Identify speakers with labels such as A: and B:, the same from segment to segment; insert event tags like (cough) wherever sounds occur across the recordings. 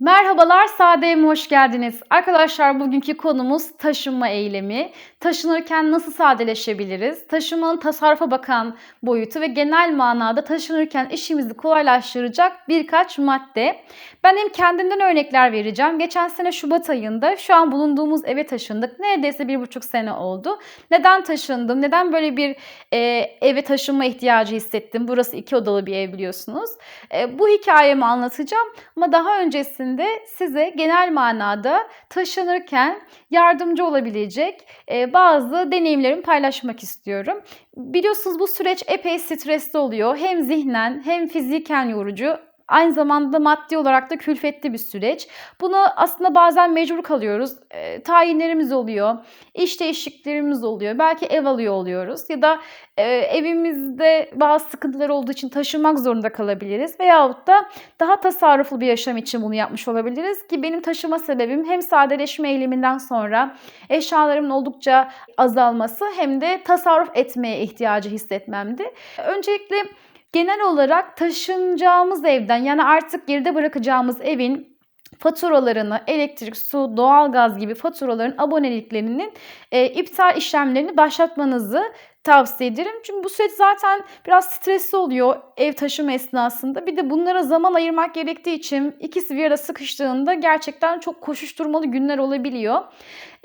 A: Merhabalar, Sade'ye hoş geldiniz. Arkadaşlar bugünkü konumuz taşınma eylemi. Taşınırken nasıl sadeleşebiliriz? Taşımanın tasarrufa bakan boyutu ve genel manada taşınırken işimizi kolaylaştıracak birkaç madde. Ben hem kendimden örnekler vereceğim. Geçen sene Şubat ayında şu an bulunduğumuz eve taşındık. Neredeyse bir buçuk sene oldu. Neden taşındım? Neden böyle bir e, eve taşınma ihtiyacı hissettim? Burası iki odalı bir ev biliyorsunuz. E, bu hikayemi anlatacağım ama daha öncesinde size genel manada taşınırken yardımcı olabilecek e, bazı deneyimlerimi paylaşmak istiyorum. Biliyorsunuz bu süreç epey stresli oluyor. Hem zihnen hem fiziken yorucu aynı zamanda maddi olarak da külfetli bir süreç. Bunu aslında bazen mecbur kalıyoruz. E, tayinlerimiz oluyor, iş değişikliklerimiz oluyor, belki ev alıyor oluyoruz ya da e, evimizde bazı sıkıntılar olduğu için taşınmak zorunda kalabiliriz veyahut da daha tasarruflu bir yaşam için bunu yapmış olabiliriz ki benim taşıma sebebim hem sadeleşme eğiliminden sonra eşyalarımın oldukça azalması hem de tasarruf etmeye ihtiyacı hissetmemdi. Öncelikle genel olarak taşınacağımız evden yani artık geride bırakacağımız evin faturalarını, elektrik, su, doğalgaz gibi faturaların aboneliklerinin e, iptal işlemlerini başlatmanızı tavsiye ederim. Çünkü bu süreç zaten biraz stresli oluyor ev taşıma esnasında. Bir de bunlara zaman ayırmak gerektiği için ikisi bir arada sıkıştığında gerçekten çok koşuşturmalı günler olabiliyor.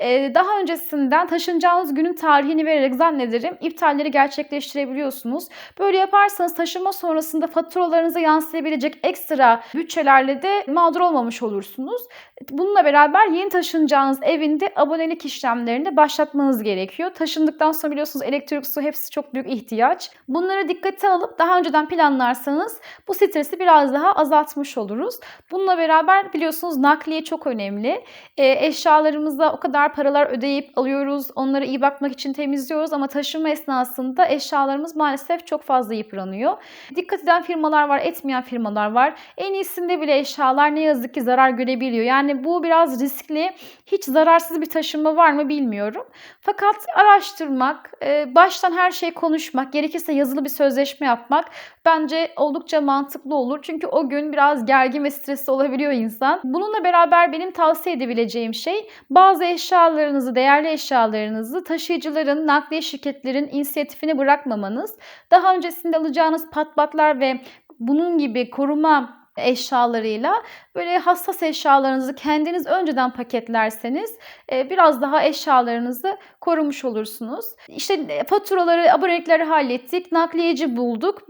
A: Ee, daha öncesinden taşınacağınız günün tarihini vererek zannederim iptalleri gerçekleştirebiliyorsunuz. Böyle yaparsanız taşınma sonrasında faturalarınıza yansıyabilecek ekstra bütçelerle de mağdur olmamış olursunuz. Bununla beraber yeni taşınacağınız evinde abonelik işlemlerini başlatmanız gerekiyor. Taşındıktan sonra biliyorsunuz elektrik, su hepsi çok büyük ihtiyaç. Bunları dikkate alıp daha önceden planlarsanız bu stresi biraz daha azaltmış oluruz. Bununla beraber biliyorsunuz nakliye çok önemli. E, eşyalarımıza o kadar paralar ödeyip alıyoruz. Onlara iyi bakmak için temizliyoruz ama taşınma esnasında eşyalarımız maalesef çok fazla yıpranıyor. Dikkat eden firmalar var, etmeyen firmalar var. En iyisinde bile eşyalar ne yazık ki zarar görebiliyor. Yani bu biraz riskli. Hiç zararsız bir taşınma var mı bilmiyorum. Fakat araştırmak, baştan her şeyi konuşmak, gerekirse yazılı bir sözleşme yapmak bence oldukça mantıklı olur. Çünkü o gün biraz gergin ve stresli olabiliyor insan. Bununla beraber benim tavsiye edebileceğim şey bazı eşyalarınızı, değerli eşyalarınızı taşıyıcıların, nakliye şirketlerin inisiyatifine bırakmamanız. Daha öncesinde alacağınız patlatlar ve bunun gibi koruma eşyalarıyla böyle hassas eşyalarınızı kendiniz önceden paketlerseniz biraz daha eşyalarınızı korumuş olursunuz. İşte faturaları, abonelikleri hallettik, nakliyeci bulduk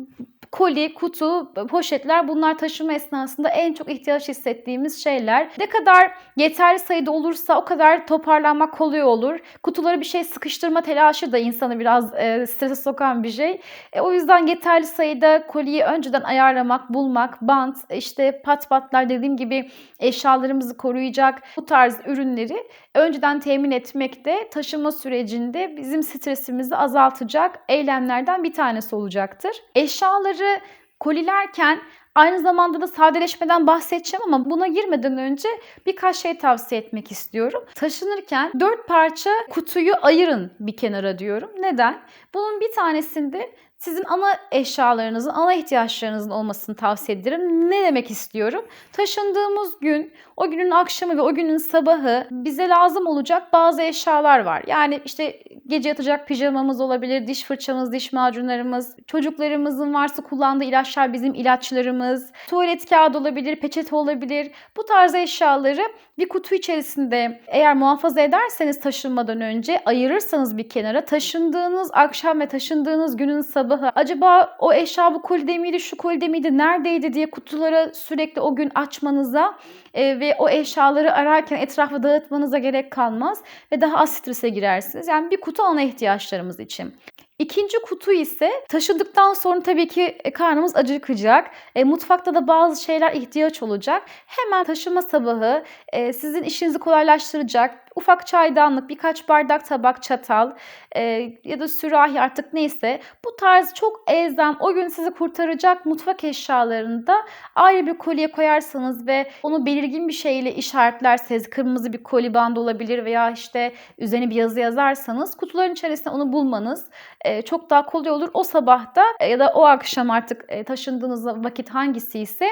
A: koli, kutu, poşetler bunlar taşıma esnasında en çok ihtiyaç hissettiğimiz şeyler. Ne kadar yeterli sayıda olursa o kadar toparlanmak kolay olur. Kutuları bir şey sıkıştırma telaşı da insanı biraz e, strese sokan bir şey. E, o yüzden yeterli sayıda koliyi önceden ayarlamak, bulmak, bant, işte pat patlar dediğim gibi eşyalarımızı koruyacak bu tarz ürünleri önceden temin etmek de taşıma sürecinde bizim stresimizi azaltacak eylemlerden bir tanesi olacaktır. Eşyaları kolilerken Aynı zamanda da sadeleşmeden bahsedeceğim ama buna girmeden önce birkaç şey tavsiye etmek istiyorum. Taşınırken dört parça kutuyu ayırın bir kenara diyorum. Neden? Bunun bir tanesinde sizin ana eşyalarınızın, ana ihtiyaçlarınızın olmasını tavsiye ederim. Ne demek istiyorum? Taşındığımız gün, o günün akşamı ve o günün sabahı bize lazım olacak bazı eşyalar var. Yani işte gece yatacak pijamamız olabilir, diş fırçamız, diş macunlarımız, çocuklarımızın varsa kullandığı ilaçlar bizim ilaçlarımız, tuvalet kağıdı olabilir, peçete olabilir. Bu tarz eşyaları bir kutu içerisinde eğer muhafaza ederseniz taşınmadan önce ayırırsanız bir kenara taşındığınız akşam ve taşındığınız günün sabahı acaba o eşya bu kolide miydi, şu kolide miydi, neredeydi diye kutuları sürekli o gün açmanıza e, ve o eşyaları ararken etrafı dağıtmanıza gerek kalmaz ve daha az strese girersiniz. Yani bir kutu ana ihtiyaçlarımız için. İkinci kutu ise taşıdıktan sonra tabii ki e, karnımız acıkacak. E, mutfakta da bazı şeyler ihtiyaç olacak. Hemen taşıma sabahı e, sizin işinizi kolaylaştıracak ufak çaydanlık, birkaç bardak, tabak, çatal e, ya da sürahi artık neyse bu tarz çok elzem o gün sizi kurtaracak mutfak eşyalarını da ayrı bir kolye koyarsanız ve onu belirgin bir şeyle işaretlerseniz kırmızı bir koli bandı olabilir veya işte üzerine bir yazı yazarsanız kutuların içerisinde onu bulmanız e, çok daha kolay olur. O sabahta e, ya da o akşam artık e, taşındığınız vakit hangisi ise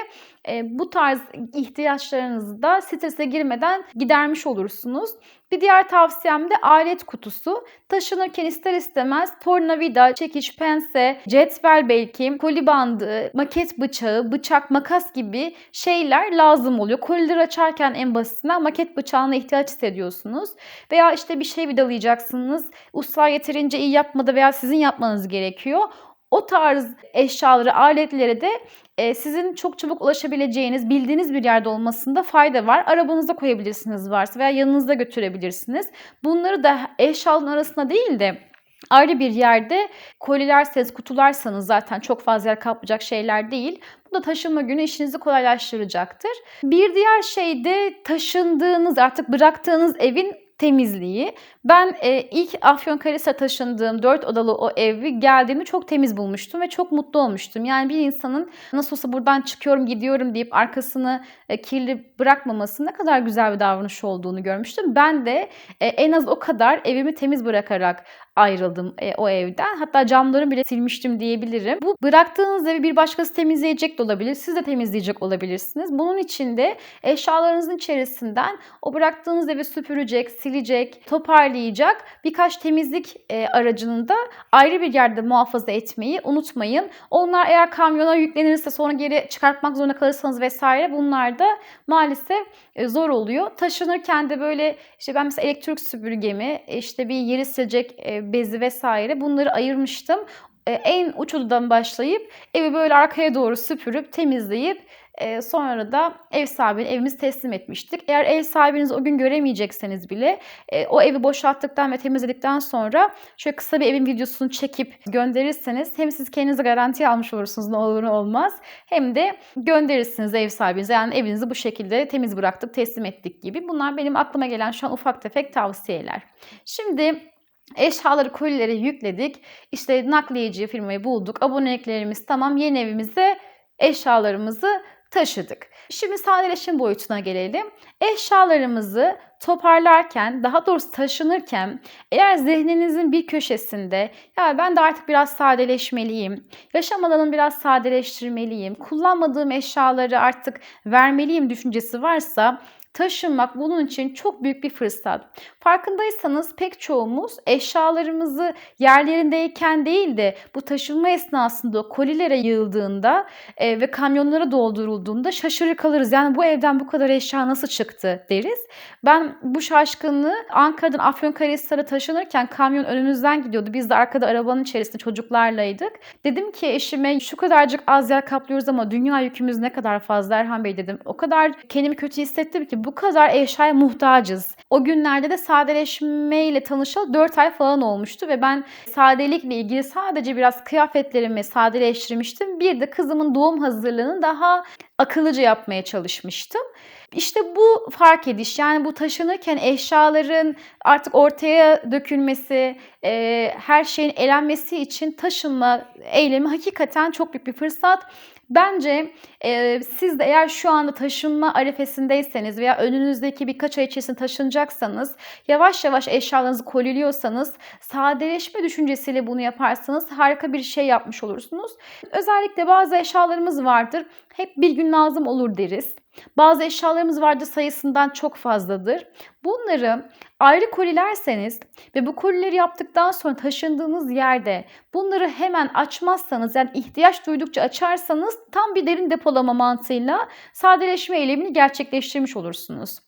A: e, bu tarz ihtiyaçlarınızı da strese girmeden gidermiş olursunuz. Bir diğer tavsiyem de alet kutusu. Taşınırken ister istemez tornavida, çekiç, pense, cetvel belki, koli bandı, maket bıçağı, bıçak, makas gibi şeyler lazım oluyor. Kolileri açarken en basitinden maket bıçağına ihtiyaç hissediyorsunuz. Veya işte bir şey vidalayacaksınız. Ustalar yeterince iyi yapmadı veya sizin yapmanız gerekiyor. O tarz eşyaları, aletleri de e, sizin çok çabuk ulaşabileceğiniz, bildiğiniz bir yerde olmasında fayda var. Arabanıza koyabilirsiniz varsa veya yanınızda götürebilirsiniz. Bunları da eşyaların arasında değil de ayrı bir yerde kolilerseniz, kutularsanız zaten çok fazla yer kaplayacak şeyler değil. Bu da taşınma günü işinizi kolaylaştıracaktır. Bir diğer şey de taşındığınız, artık bıraktığınız evin temizliği. Ben e, ilk Afyonkarahisar'a taşındığım 4 odalı o evi geldiğimde çok temiz bulmuştum ve çok mutlu olmuştum. Yani bir insanın nasıl olsa buradan çıkıyorum gidiyorum deyip arkasını e, kirli bırakmaması ne kadar güzel bir davranış olduğunu görmüştüm. Ben de e, en az o kadar evimi temiz bırakarak ayrıldım e, o evden. Hatta camlarını bile silmiştim diyebilirim. Bu bıraktığınız evi bir başkası temizleyecek de olabilir. Siz de temizleyecek olabilirsiniz. Bunun için de eşyalarınızın içerisinden o bıraktığınız evi süpürecek, silecek, toparlayacak birkaç temizlik e, aracını da ayrı bir yerde muhafaza etmeyi unutmayın. Onlar eğer kamyona yüklenirse sonra geri çıkartmak zorunda kalırsanız vesaire bunlar da maalesef e, zor oluyor. Taşınırken de böyle işte ben mesela elektrik süpürgemi, işte bir yeri silecek e, bezi vesaire bunları ayırmıştım. E, en uç odadan başlayıp evi böyle arkaya doğru süpürüp temizleyip e, sonra da ev sahibine evimizi teslim etmiştik. Eğer ev sahibinizi o gün göremeyecekseniz bile e, o evi boşalttıktan ve temizledikten sonra şöyle kısa bir evin videosunu çekip gönderirseniz hem siz kendinizi garantiye almış olursunuz ne olur ne olmaz hem de gönderirsiniz ev sahibinize. Yani evinizi bu şekilde temiz bıraktık, teslim ettik gibi. Bunlar benim aklıma gelen şu an ufak tefek tavsiyeler. Şimdi Eşyaları kolilere yükledik. İşte nakliyeci firmayı bulduk. Aboneliklerimiz tamam. Yeni evimize eşyalarımızı taşıdık. Şimdi sadeleşim boyutuna gelelim. Eşyalarımızı toparlarken, daha doğrusu taşınırken eğer zihninizin bir köşesinde ya ben de artık biraz sadeleşmeliyim, yaşam alanımı biraz sadeleştirmeliyim, kullanmadığım eşyaları artık vermeliyim düşüncesi varsa taşınmak bunun için çok büyük bir fırsat. Farkındaysanız pek çoğumuz eşyalarımızı yerlerindeyken değil de bu taşınma esnasında kolilere yığıldığında e, ve kamyonlara doldurulduğunda şaşırır kalırız. Yani bu evden bu kadar eşya nasıl çıktı deriz. Ben bu şaşkınlığı Ankara'dan Afyonkarahisar'a taşınırken kamyon önümüzden gidiyordu. Biz de arkada arabanın içerisinde çocuklarlaydık. Dedim ki eşime şu kadarcık az yer kaplıyoruz ama dünya yükümüz ne kadar fazla Erhan Bey dedim. O kadar kendimi kötü hissettim ki bu kadar eşyaya muhtacız. O günlerde de sadeleşmeyle tanışalı 4 ay falan olmuştu ve ben sadelikle ilgili sadece biraz kıyafetlerimi sadeleştirmiştim. Bir de kızımın doğum hazırlığını daha akıllıca yapmaya çalışmıştım. İşte bu fark ediş yani bu taşınırken eşyaların artık ortaya dökülmesi, e, her şeyin elenmesi için taşınma eylemi hakikaten çok büyük bir fırsat. Bence e, siz de eğer şu anda taşınma arifesindeyseniz veya önünüzdeki birkaç ay içerisinde taşınacaksanız yavaş yavaş eşyalarınızı koliliyorsanız sadeleşme düşüncesiyle bunu yaparsanız harika bir şey yapmış olursunuz. Özellikle bazı eşyalarımız vardır. Hep bir gün lazım olur deriz. Bazı eşyalarımız vardır sayısından çok fazladır. Bunları ayrı kolilerseniz ve bu kolileri yaptıktan sonra taşındığınız yerde bunları hemen açmazsanız yani ihtiyaç duydukça açarsanız tam bir derin depolama mantığıyla sadeleşme eylemini gerçekleştirmiş olursunuz.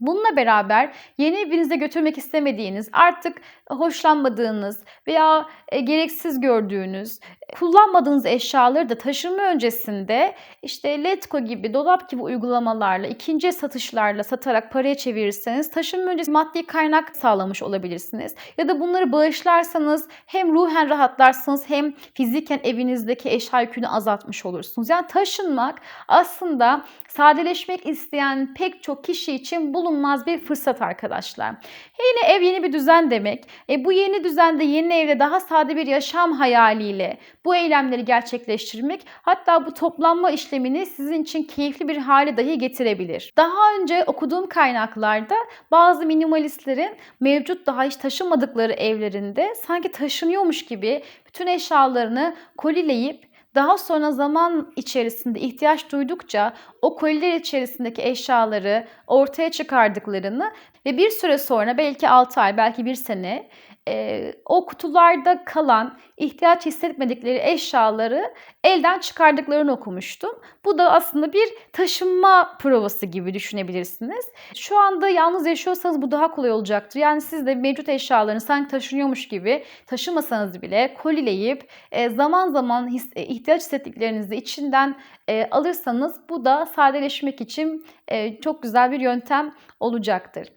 A: Bununla beraber yeni evinize götürmek istemediğiniz, artık hoşlanmadığınız veya, eee, gereksiz gördüğünüz, kullanmadığınız eşyaları da taşınma öncesinde, işte, Letgo gibi, Dolap gibi uygulamalarla, 2'nci el satışlarla satarak paraya çevirirseniz taşınma öncesi maddi kaynak sağlamış olabilirsiniz. Ya da bunları bağışlarsanız hem ruhen rahatlarsınız hem fiziken evinizdeki eşya yükünü azaltmış olursunuz. Yani taşınmak aslında sadeleşmek isteyen pek çok kişi için bulunmaz bir fırsat arkadaşlar. Yeni ev, yeni bir düzen demek. E, bu yeni düzende, yeni evde daha sade bir yaşam hayaliyle bu eylemleri gerçekleştirmek hatta bu toplanma işlemini sizin için keyifli bir hale dahi getirebilir. Daha önce okuduğum kaynaklarda bazı minimalistlerin mevcut daha hiç taşımadıkları evlerinde sanki taşınıyormuş gibi bütün eşyalarını kolileyip daha sonra zaman içerisinde ihtiyaç duydukça o koliler içerisindeki eşyaları ortaya çıkardıklarını ve bir süre sonra belki 6 ay, belki 1 sene eee, o kutularda kalan, ihtiyaç hissetmedikleri eşyaları elden çıkardıklarını okumuştum. Bu da aslında bir taşınma provası gibi düşünebilirsiniz. Şu anda yalnız yaşıyorsanız bu daha kolay olacaktır. Yani siz de mevcut eşyalarını sanki taşınıyormuş gibi taşımasanız bile kolileyip eee, zaman zaman his, e, ihtiyaç hissettiklerinizi içinden eee, alırsanız bu da sadeleşmek için eee, çok güzel bir yöntem olacaktır.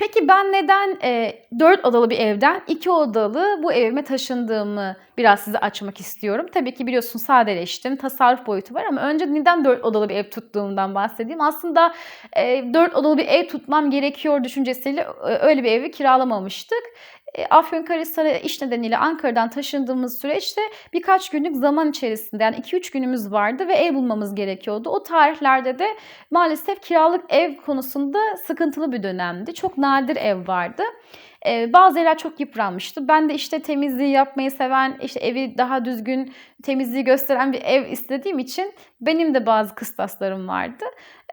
A: Peki ben neden, eee, 4 odalı bir evden 2 odalı bu evime taşındığımı biraz size açmak istiyorum. Tabii ki biliyorsun sadeleştim, tasarruf boyutu var ama önce neden 4 odalı bir ev tuttuğumdan bahsedeyim. Aslında, eee, 4 odalı bir ev tutmam gerekiyor düşüncesiyle ö öyle bir evi kiralamamıştık. Eee, Afyonkarahisar'a iş nedeniyle Ankara'dan taşındığımız süreçte birkaç günlük zaman içerisinde yani 2-3 günümüz vardı ve ev bulmamız gerekiyordu. O tarihlerde de maalesef kiralık ev konusunda sıkıntılı bir dönemdi. Çok nadir ev vardı. Eee, bazı evler çok yıpranmıştı. Ben de işte temizliği yapmayı seven, işte evi daha düzgün, temizliği gösteren bir ev istediğim için benim de bazı kıstaslarım vardı.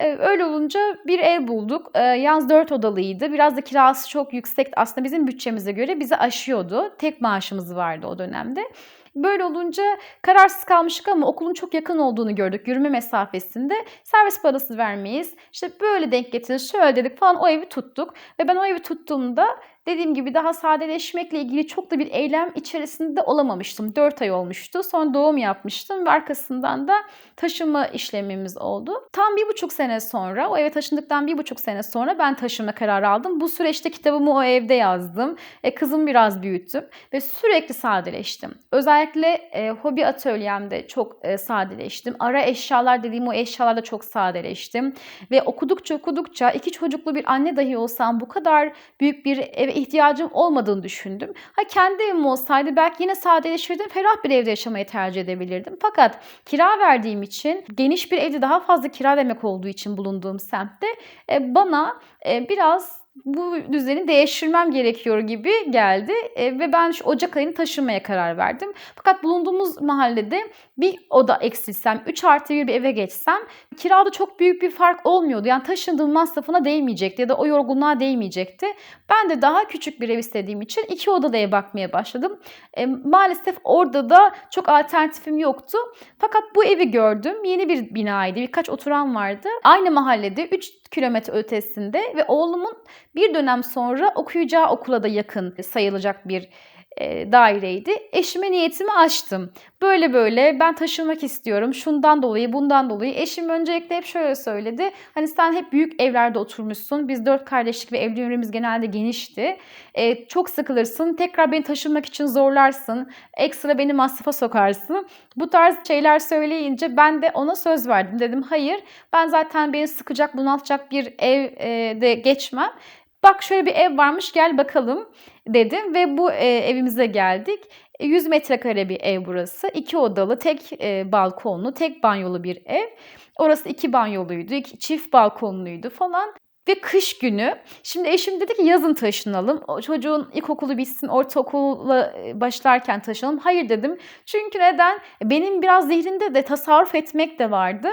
A: Eee, öyle olunca bir ev bulduk. Eee, yalnız 4 odalıydı. Biraz da kirası çok yüksekti. Aslında bizim bütçemize göre bizi aşıyordu. Tek maaşımız vardı o dönemde. Böyle olunca kararsız kalmıştık ama okulun çok yakın olduğunu gördük yürüme mesafesinde. Servis parası vermeyiz. İşte böyle denk getirdik, şöyle dedik falan o evi tuttuk. Ve ben o evi tuttuğumda dediğim gibi daha sadeleşmekle ilgili çok da bir eylem içerisinde olamamıştım. 4 ay olmuştu. Sonra doğum yapmıştım ve arkasından da taşınma işlemimiz oldu. Tam bir buçuk sene sonra, o eve taşındıktan bir buçuk sene sonra ben taşınma kararı aldım. Bu süreçte kitabımı o evde yazdım. E, kızımı biraz büyüttüm ve sürekli sadeleştim. Özellikle e, hobi atölyemde çok e, sadeleştim. Ara eşyalar dediğim o eşyalarda çok sadeleştim. Ve okudukça okudukça iki çocuklu bir anne dahi olsam bu kadar büyük bir eve ihtiyacım olmadığını düşündüm. Ha kendi evim olsaydı belki yine sadeleşirdim. Ferah bir evde yaşamayı tercih edebilirdim. Fakat kira verdiğim için geniş bir evde daha fazla kira demek olduğu için bulunduğum semtte e, bana e, biraz bu düzeni değiştirmem gerekiyor gibi geldi e, ve ben şu Ocak ayını taşınmaya karar verdim. Fakat bulunduğumuz mahallede bir oda eksilsem, 3 artı 1 bir eve geçsem kirada çok büyük bir fark olmuyordu. Yani taşındığım masrafına değmeyecekti ya da o yorgunluğa değmeyecekti. Ben de daha küçük bir ev istediğim için iki odalı eve bakmaya başladım. E, maalesef orada da çok alternatifim yoktu. Fakat bu evi gördüm. Yeni bir binaydı. Birkaç oturan vardı. Aynı mahallede 3 kilometre ötesinde ve oğlumun bir dönem sonra okuyacağı okula da yakın sayılacak bir e, daireydi. Eşime niyetimi açtım. Böyle böyle ben taşınmak istiyorum. Şundan dolayı, bundan dolayı. Eşim öncelikle hep şöyle söyledi. Hani sen hep büyük evlerde oturmuşsun. Biz dört kardeşlik ve evli genelde genişti. E, çok sıkılırsın. Tekrar beni taşınmak için zorlarsın. Ekstra beni masrafa sokarsın. Bu tarz şeyler söyleyince ben de ona söz verdim. Dedim hayır ben zaten beni sıkacak, bunaltacak bir evde geçmem. Bak şöyle bir ev varmış gel bakalım dedim ve bu e, evimize geldik. 100 metrekare bir ev burası. İki odalı, tek e, balkonlu, tek banyolu bir ev. Orası iki banyoluydu, iki, çift balkonluydu falan. Ve kış günü, şimdi eşim dedi ki yazın taşınalım. O çocuğun ilkokulu bitsin, ortaokula başlarken taşınalım. Hayır dedim. Çünkü neden? Benim biraz zihnimde de tasarruf etmek de vardı.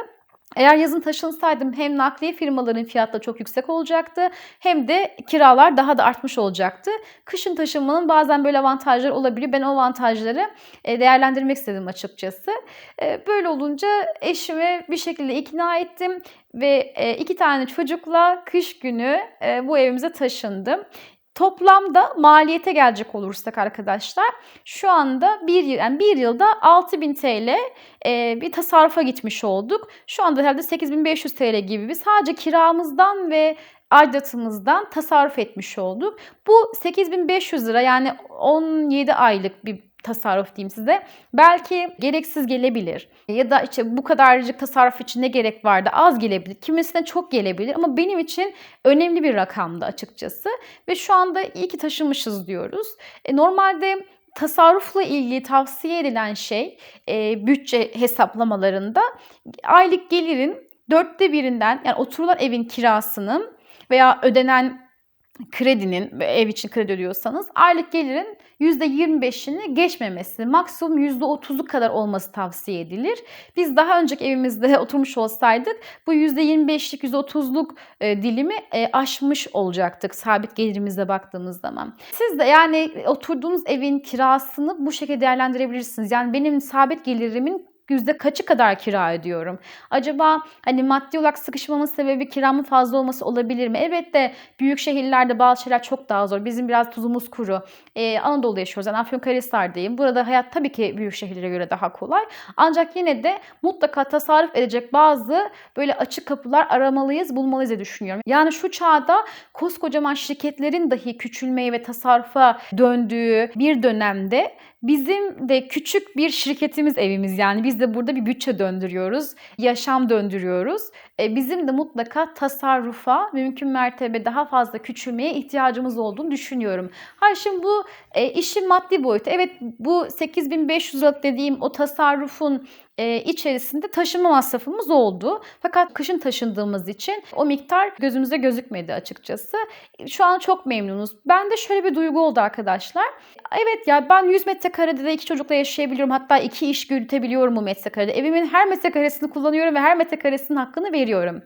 A: Eğer yazın taşınsaydım hem nakliye firmaların fiyatları çok yüksek olacaktı hem de kiralar daha da artmış olacaktı. Kışın taşınmanın bazen böyle avantajları olabiliyor. Ben o avantajları e, değerlendirmek istedim açıkçası. E, böyle olunca eşimi bir şekilde ikna ettim ve e, iki tane çocukla kış günü bu evimize taşındım. Toplamda maliyete gelecek olursak arkadaşlar şu anda bir, yani bir yılda 6000 TL e, bir tasarrufa gitmiş olduk. Şu anda herhalde 8500 TL gibi bir sadece kiramızdan ve aidatımızdan tasarruf etmiş olduk. Bu 8500 lira yani 17 aylık bir tasarruf diyeyim size. Belki gereksiz gelebilir. Ya da işte bu kadarcık tasarruf için ne gerek vardı az gelebilir. Kimisine çok gelebilir ama benim için önemli bir rakamdı açıkçası. Ve şu anda iyi ki taşımışız diyoruz. E, normalde tasarrufla ilgili tavsiye edilen şey e, bütçe hesaplamalarında aylık gelirin dörtte birinden yani oturulan evin kirasının veya ödenen kredinin ev için kredi ödüyorsanız aylık gelirin %25'ini geçmemesi, maksimum %30'u kadar olması tavsiye edilir. Biz daha önceki evimizde (laughs) oturmuş olsaydık bu %25'lik, %30'luk e, dilimi e, aşmış olacaktık sabit gelirimizle baktığımız zaman. Siz de yani oturduğunuz evin kirasını bu şekilde değerlendirebilirsiniz. Yani benim sabit gelirimin yüzde kaçı kadar kira ödüyorum? Acaba hani maddi olarak sıkışmamın sebebi kiramın fazla olması olabilir mi? Evet de büyük şehirlerde bazı şeyler çok daha zor. Bizim biraz tuzumuz kuru. Ee, Anadolu'da yaşıyoruz. Yani Afyonkarahisar'dayım. Burada hayat tabii ki büyük şehirlere göre daha kolay. Ancak yine de mutlaka tasarruf edecek bazı böyle açık kapılar aramalıyız, bulmalıyız diye düşünüyorum. Yani şu çağda koskocaman şirketlerin dahi küçülmeye ve tasarrufa döndüğü bir dönemde Bizim de küçük bir şirketimiz evimiz yani biz de burada bir bütçe döndürüyoruz, yaşam döndürüyoruz. E, bizim de mutlaka tasarrufa, mümkün mertebe daha fazla küçülmeye ihtiyacımız olduğunu düşünüyorum. Ha şimdi bu e, işin maddi boyutu. Evet bu 8500 lira dediğim o tasarrufun e, içerisinde taşıma masrafımız oldu. Fakat kışın taşındığımız için o miktar gözümüze gözükmedi açıkçası. Şu an çok memnunuz. Ben de şöyle bir duygu oldu arkadaşlar. Evet ya ben 100 metrekarede de iki çocukla yaşayabiliyorum. Hatta iki iş yürütebiliyorum bu metrekarede. Evimin her metrekaresini kullanıyorum ve her metrekaresinin hakkını veriyorum.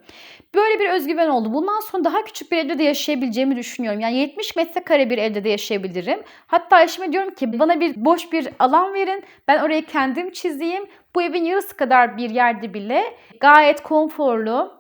A: Böyle bir özgüven oldu. Bundan sonra daha küçük bir evde de yaşayabileceğimi düşünüyorum. Yani 70 metrekare bir evde de yaşayabilirim. Hatta eşime diyorum ki bana bir boş bir alan verin. Ben orayı kendim çizeyim. Bu evin yarısı kadar bir yerde bile gayet konforlu,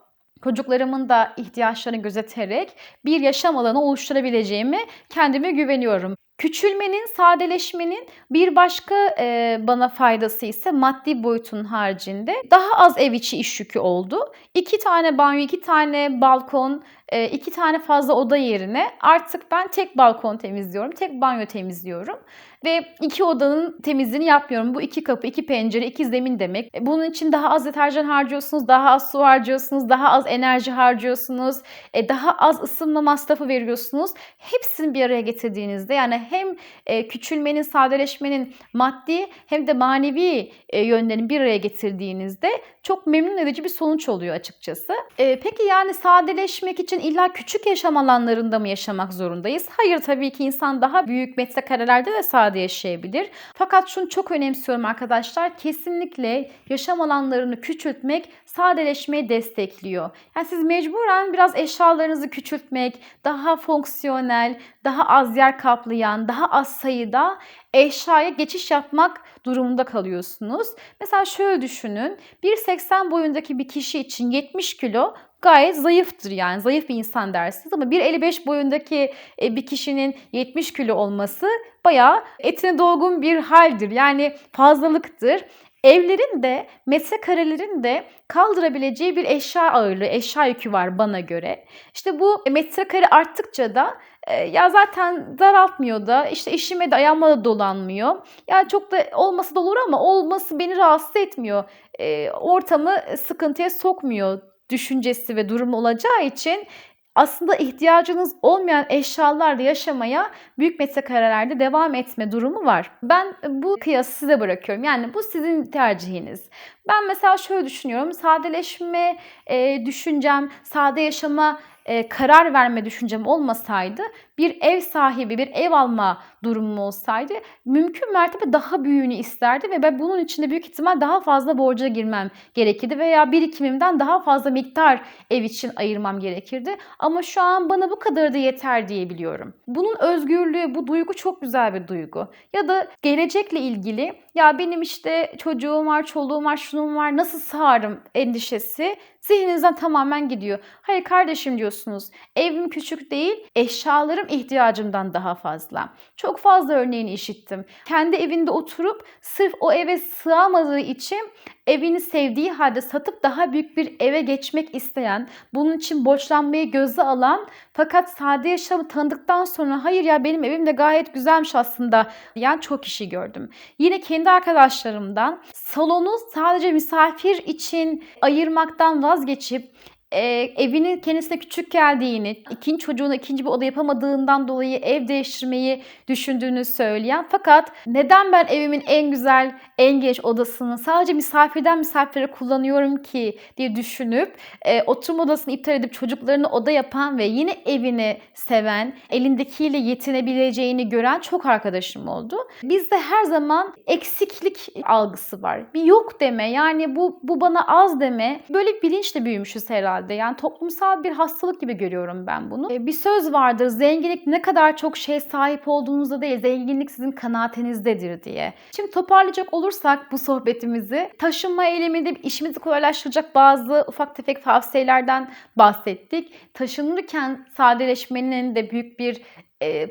A: çocuklarımın da ihtiyaçlarını gözeterek bir yaşam alanı oluşturabileceğimi kendime güveniyorum. Küçülmenin, sadeleşmenin bir başka e, bana faydası ise maddi boyutun haricinde daha az ev içi iş yükü oldu. İki tane banyo, iki tane balkon, e, iki tane fazla oda yerine artık ben tek balkon temizliyorum, tek banyo temizliyorum. Ve iki odanın temizliğini yapmıyorum. Bu iki kapı, iki pencere, iki zemin demek. E, bunun için daha az deterjan harcıyorsunuz, daha az su harcıyorsunuz, daha az enerji harcıyorsunuz, e, daha az ısınma masrafı veriyorsunuz. Hepsini bir araya getirdiğinizde yani hem e, küçülmenin, sadeleşmenin maddi hem de manevi e, yönlerini bir araya getirdiğinizde çok memnun edici bir sonuç oluyor açıkçası. E, peki yani sadeleşmek için illa küçük yaşam alanlarında mı yaşamak zorundayız? Hayır tabii ki insan daha büyük metrekarelerde de sade yaşayabilir. Fakat şunu çok önemsiyorum arkadaşlar. Kesinlikle yaşam alanlarını küçültmek sadeleşmeyi destekliyor. Yani siz mecburen biraz eşyalarınızı küçültmek, daha fonksiyonel, daha az yer kaplayan, daha az sayıda eşyaya geçiş yapmak durumunda kalıyorsunuz. Mesela şöyle düşünün. 1.80 boyundaki bir kişi için 70 kilo gayet zayıftır yani zayıf bir insan dersiniz ama 1.55 boyundaki e, bir kişinin 70 kilo olması bayağı etine dolgun bir haldir. Yani fazlalıktır. Evlerin de metrekarelerin de kaldırabileceği bir eşya ağırlığı, eşya yükü var bana göre. İşte bu metrekare arttıkça da e, ya zaten daraltmıyor da işte işime de ayağıma da dolanmıyor. Ya çok da olması da olur ama olması beni rahatsız etmiyor. E, ortamı sıkıntıya sokmuyor düşüncesi ve durum olacağı için aslında ihtiyacınız olmayan eşyalarla yaşamaya büyük metrekarelerde devam etme durumu var. Ben bu kıyası size bırakıyorum. Yani bu sizin tercihiniz. Ben mesela şöyle düşünüyorum. Sadeleşme e, düşüncem, sade yaşama e, karar verme düşüncem olmasaydı bir ev sahibi, bir ev alma durumum olsaydı mümkün mertebe daha büyüğünü isterdi ve ben bunun için de büyük ihtimal daha fazla borca girmem gerekirdi veya birikimimden daha fazla miktar ev için ayırmam gerekirdi. Ama şu an bana bu kadar da yeter diyebiliyorum. Bunun özgürlüğü, bu duygu çok güzel bir duygu. Ya da gelecekle ilgili ya benim işte çocuğum var, çoluğum var, şunum var nasıl sağarım endişesi zihninizden tamamen gidiyor. Hayır kardeşim diyorsunuz. Evim küçük değil, eşyalarım ihtiyacımdan daha fazla. Çok fazla örneğini işittim. Kendi evinde oturup sırf o eve sığamadığı için evini sevdiği halde satıp daha büyük bir eve geçmek isteyen, bunun için borçlanmayı göze alan fakat sade yaşamı tanıdıktan sonra hayır ya benim evim de gayet güzelmiş aslında yani çok kişi gördüm. Yine kendi arkadaşlarımdan salonu sadece misafir için ayırmaktan vazgeçip e, evinin kendisine küçük geldiğini, ikinci çocuğuna ikinci bir oda yapamadığından dolayı ev değiştirmeyi düşündüğünü söyleyen fakat neden ben evimin en güzel, en geniş odasını sadece misafirden misafire kullanıyorum ki diye düşünüp e, oturma odasını iptal edip çocuklarını oda yapan ve yine evini seven, elindekiyle yetinebileceğini gören çok arkadaşım oldu. Bizde her zaman eksiklik algısı var. Bir yok deme yani bu, bu bana az deme. Böyle bir bilinçle büyümüşüz herhalde herhalde. Yani toplumsal bir hastalık gibi görüyorum ben bunu. Bir söz vardır. Zenginlik ne kadar çok şey sahip olduğunuzda değil, zenginlik sizin kanaatinizdedir diye. Şimdi toparlayacak olursak bu sohbetimizi taşınma eyleminde işimizi kolaylaştıracak bazı ufak tefek tavsiyelerden bahsettik. Taşınırken sadeleşmenin de büyük bir e,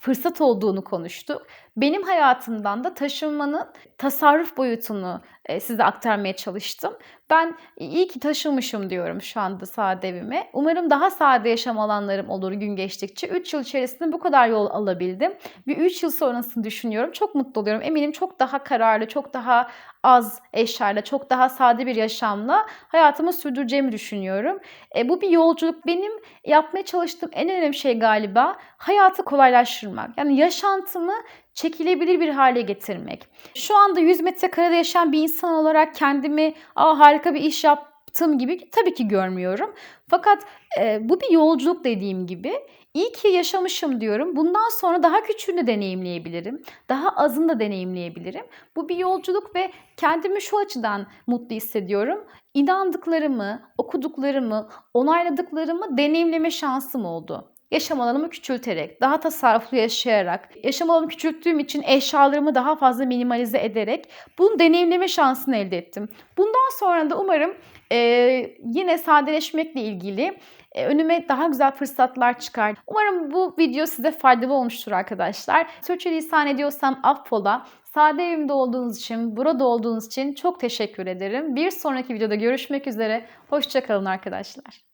A: fırsat olduğunu konuştuk. Benim hayatımdan da taşınmanın tasarruf boyutunu e, size aktarmaya çalıştım. Ben iyi ki taşınmışım diyorum şu anda sade evime. Umarım daha sade yaşam alanlarım olur gün geçtikçe. 3 yıl içerisinde bu kadar yol alabildim. Bir 3 yıl sonrasını düşünüyorum. Çok mutlu oluyorum. Eminim çok daha kararlı, çok daha az eşyayla, çok daha sade bir yaşamla hayatımı sürdüreceğimi düşünüyorum. E, bu bir yolculuk. Benim yapmaya çalıştığım en önemli şey galiba hayatı kolaylaştırmak. Yani yaşantımı çekilebilir bir hale getirmek. Şu anda 100 metrekarede yaşayan bir insan olarak kendimi Aa, harika bir iş yaptım gibi tabii ki görmüyorum. Fakat e, bu bir yolculuk dediğim gibi. İyi ki yaşamışım diyorum. Bundan sonra daha küçüğünü deneyimleyebilirim. Daha azını da deneyimleyebilirim. Bu bir yolculuk ve kendimi şu açıdan mutlu hissediyorum. İnandıklarımı, okuduklarımı, onayladıklarımı deneyimleme şansım oldu yaşam alanımı küçülterek, daha tasarruflu yaşayarak, yaşam alanımı küçülttüğüm için eşyalarımı daha fazla minimalize ederek bunu deneyimleme şansını elde ettim. Bundan sonra da umarım e, yine sadeleşmekle ilgili e, önüme daha güzel fırsatlar çıkar. Umarım bu video size faydalı olmuştur arkadaşlar. Sürçülisan ediyorsam affola. Sade evimde olduğunuz için, burada olduğunuz için çok teşekkür ederim. Bir sonraki videoda görüşmek üzere. Hoşçakalın arkadaşlar.